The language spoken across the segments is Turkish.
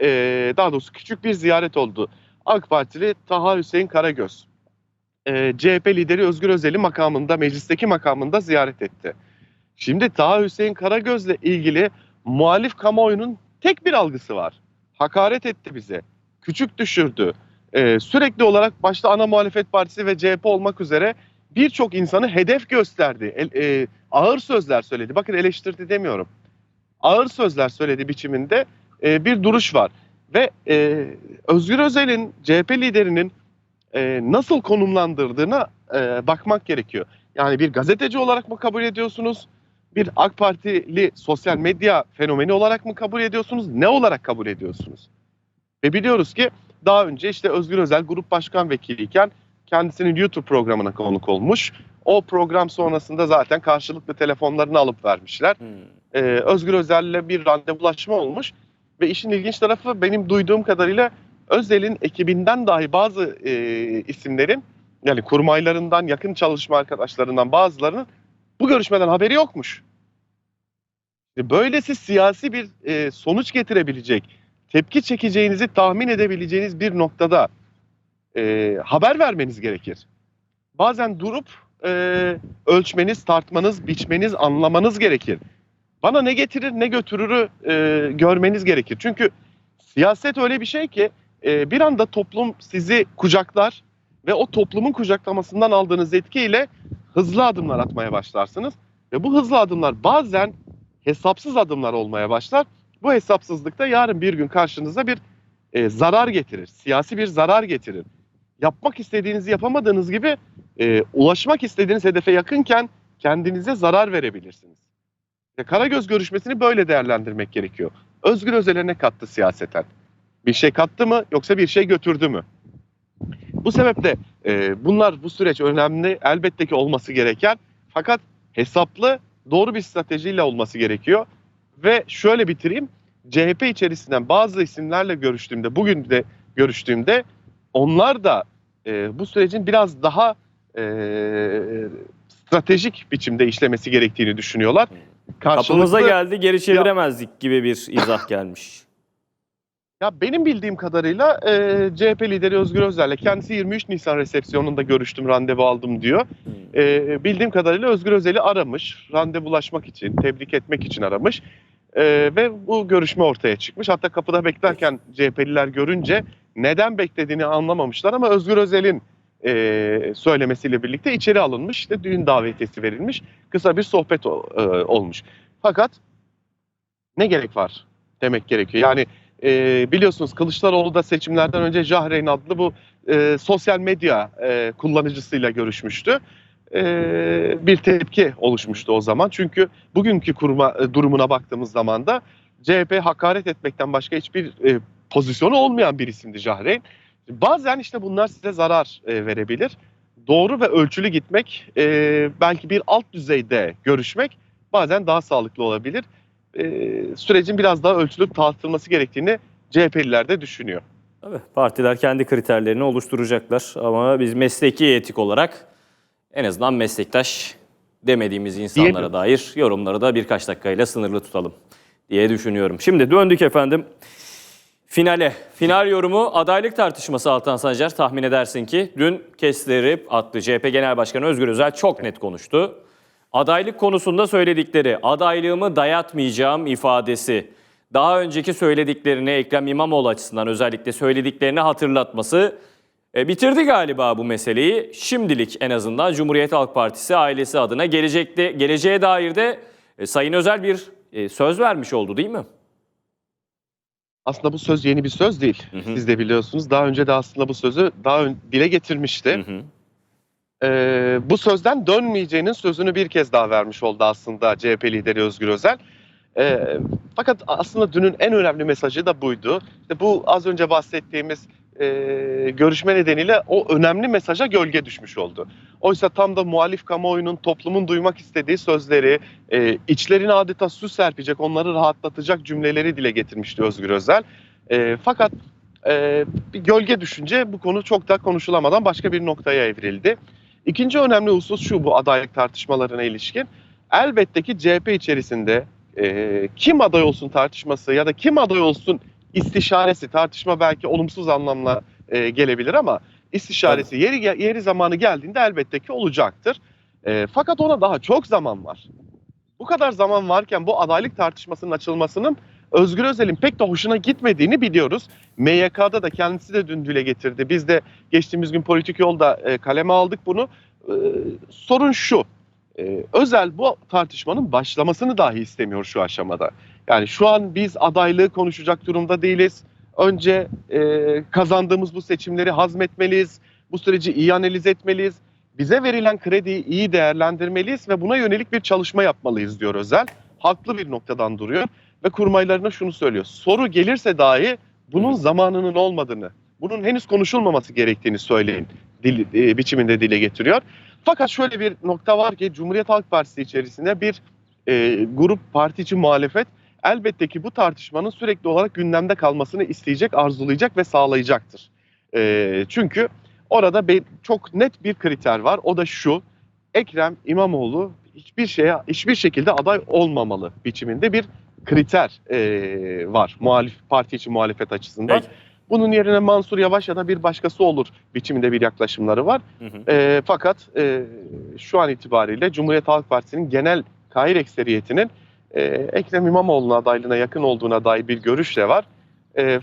e, daha doğrusu küçük bir ziyaret oldu. AK Partili Taha Hüseyin Karagöz, e, CHP lideri Özgür Özel'i makamında, meclisteki makamında ziyaret etti. Şimdi Taha Hüseyin Karagöz'le ilgili muhalif kamuoyunun tek bir algısı var. Hakaret etti bize, küçük düşürdü. E, sürekli olarak başta ana muhalefet partisi ve CHP olmak üzere birçok insanı hedef gösterdi. El- e, ağır sözler söyledi. Bakın eleştirdi demiyorum. Ağır sözler söyledi biçiminde e, bir duruş var. Ve e, Özgür Özel'in CHP liderinin e, nasıl konumlandırdığına e, bakmak gerekiyor. Yani bir gazeteci olarak mı kabul ediyorsunuz? Bir AK Partili sosyal medya fenomeni olarak mı kabul ediyorsunuz? Ne olarak kabul ediyorsunuz? Ve biliyoruz ki daha önce işte Özgür Özel grup başkan vekiliyken kendisinin YouTube programına konuk olmuş. O program sonrasında zaten karşılıklı telefonlarını alıp vermişler. Hmm. Ee, Özgür Özel'le bir randevulaşma olmuş. Ve işin ilginç tarafı benim duyduğum kadarıyla Özel'in ekibinden dahi bazı e, isimlerin yani kurmaylarından, yakın çalışma arkadaşlarından bazılarının bu görüşmeden haberi yokmuş. Böylesi siyasi bir e, sonuç getirebilecek, tepki çekeceğinizi tahmin edebileceğiniz bir noktada e, haber vermeniz gerekir. Bazen durup e, ölçmeniz, tartmanız, biçmeniz, anlamanız gerekir. Bana ne getirir ne götürürü e, görmeniz gerekir. Çünkü siyaset öyle bir şey ki e, bir anda toplum sizi kucaklar ve o toplumun kucaklamasından aldığınız etkiyle hızlı adımlar atmaya başlarsınız. Ve bu hızlı adımlar bazen hesapsız adımlar olmaya başlar. Bu hesapsızlıkta yarın bir gün karşınıza bir e, zarar getirir. Siyasi bir zarar getirir. Yapmak istediğinizi yapamadığınız gibi e, ulaşmak istediğiniz hedefe yakınken kendinize zarar verebilirsiniz. Karagöz görüşmesini böyle değerlendirmek gerekiyor. Özgür Özel'e ne kattı siyaseten? Bir şey kattı mı yoksa bir şey götürdü mü? Bu sebeple e, bunlar bu süreç önemli elbette ki olması gereken fakat hesaplı doğru bir stratejiyle olması gerekiyor. Ve şöyle bitireyim. CHP içerisinden bazı isimlerle görüştüğümde, bugün de görüştüğümde onlar da e, bu sürecin biraz daha e, stratejik biçimde işlemesi gerektiğini düşünüyorlar. Kapımıza Karşılıklı- geldi geri çeviremezdik gibi bir izah gelmiş. Ya benim bildiğim kadarıyla e, CHP lideri Özgür Özel'le kendisi 23 Nisan resepsiyonunda görüştüm, randevu aldım diyor. Hmm. E, bildiğim kadarıyla Özgür Özel'i aramış, randevulaşmak için, tebrik etmek için aramış. E, ve bu görüşme ortaya çıkmış. Hatta kapıda beklerken CHP'liler görünce neden beklediğini anlamamışlar ama Özgür Özel'in e, söylemesiyle birlikte içeri alınmış. İşte düğün davetiyesi verilmiş. Kısa bir sohbet o- e, olmuş. Fakat ne gerek var demek gerekiyor. Yani e, biliyorsunuz Kılıçdaroğlu da seçimlerden önce Jahreyn adlı bu e, sosyal medya e, kullanıcısıyla görüşmüştü. E, bir tepki oluşmuştu o zaman. Çünkü bugünkü kurma, e, durumuna baktığımız zaman da CHP hakaret etmekten başka hiçbir e, pozisyonu olmayan bir isimdi Jahreyn. Bazen işte bunlar size zarar e, verebilir. Doğru ve ölçülü gitmek, e, belki bir alt düzeyde görüşmek bazen daha sağlıklı olabilir. E, sürecin biraz daha ölçülüp tartılması gerektiğini CHP'liler de düşünüyor. Tabii, partiler kendi kriterlerini oluşturacaklar ama biz mesleki etik olarak en azından meslektaş demediğimiz insanlara Diyelim. dair yorumları da birkaç dakikayla sınırlı tutalım diye düşünüyorum. Şimdi döndük efendim finale. Final yorumu adaylık tartışması Altan Sancar tahmin edersin ki dün kestirip attı. CHP Genel Başkanı Özgür Özel çok net konuştu. Adaylık konusunda söyledikleri adaylığımı dayatmayacağım ifadesi daha önceki söylediklerini Ekrem İmamoğlu açısından özellikle söylediklerini hatırlatması e, bitirdi galiba bu meseleyi. Şimdilik en azından Cumhuriyet Halk Partisi ailesi adına gelecekte geleceğe dair de e, Sayın Özel bir e, söz vermiş oldu değil mi? Aslında bu söz yeni bir söz değil. Hı hı. Siz de biliyorsunuz. Daha önce de aslında bu sözü daha ön, dile getirmişti. Hı hı. Ee, bu sözden dönmeyeceğinin sözünü bir kez daha vermiş oldu aslında CHP lideri Özgür Özel. Ee, fakat aslında dünün en önemli mesajı da buydu. İşte bu az önce bahsettiğimiz e, görüşme nedeniyle o önemli mesaja gölge düşmüş oldu. Oysa tam da muhalif kamuoyunun toplumun duymak istediği sözleri, e, içlerine adeta su serpecek, onları rahatlatacak cümleleri dile getirmişti Özgür Özel. E, fakat e, bir gölge düşünce bu konu çok da konuşulamadan başka bir noktaya evrildi. İkinci önemli husus şu bu adaylık tartışmalarına ilişkin. Elbette ki CHP içerisinde e, kim aday olsun tartışması ya da kim aday olsun istişaresi tartışma belki olumsuz anlamla e, gelebilir ama istişaresi yeri yeri zamanı geldiğinde elbette ki olacaktır. E, fakat ona daha çok zaman var. Bu kadar zaman varken bu adaylık tartışmasının açılmasının Özgür Özel'in pek de hoşuna gitmediğini biliyoruz. MYK'da da kendisi de dün dile getirdi. Biz de geçtiğimiz gün politik yolda e, kaleme aldık bunu. E, sorun şu. E, Özel bu tartışmanın başlamasını dahi istemiyor şu aşamada. Yani şu an biz adaylığı konuşacak durumda değiliz. Önce e, kazandığımız bu seçimleri hazmetmeliyiz. Bu süreci iyi analiz etmeliyiz. Bize verilen krediyi iyi değerlendirmeliyiz ve buna yönelik bir çalışma yapmalıyız diyor Özel. Haklı bir noktadan duruyor ve kurmaylarına şunu söylüyor. Soru gelirse dahi bunun zamanının olmadığını, bunun henüz konuşulmaması gerektiğini söyleyin dil, e, biçiminde dile getiriyor. Fakat şöyle bir nokta var ki Cumhuriyet Halk Partisi içerisinde bir e, grup parti içi muhalefet elbette ki bu tartışmanın sürekli olarak gündemde kalmasını isteyecek, arzulayacak ve sağlayacaktır. E, çünkü orada be- çok net bir kriter var. O da şu. Ekrem İmamoğlu hiçbir şeye hiçbir şekilde aday olmamalı biçiminde bir kriter e, var muhalif parti içi muhalefet açısından. Peki. Bunun yerine Mansur Yavaş ya da bir başkası olur biçiminde bir yaklaşımları var. Hı hı. E, fakat e, şu an itibariyle Cumhuriyet Halk Partisi'nin genel kair ekseriyetinin e, Ekrem İmamoğlu'nun adaylığına yakın olduğuna dair bir görüş de var. E,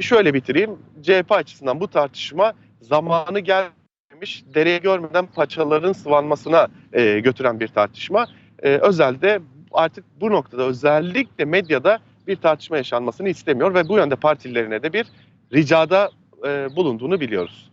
şöyle bitireyim. CHP açısından bu tartışma zamanı gelmemiş, dereye görmeden paçaların sıvanmasına e, götüren bir tartışma. E, Özel'de artık bu noktada özellikle medyada bir tartışma yaşanmasını istemiyor ve bu yönde partilerine de bir ricada e, bulunduğunu biliyoruz.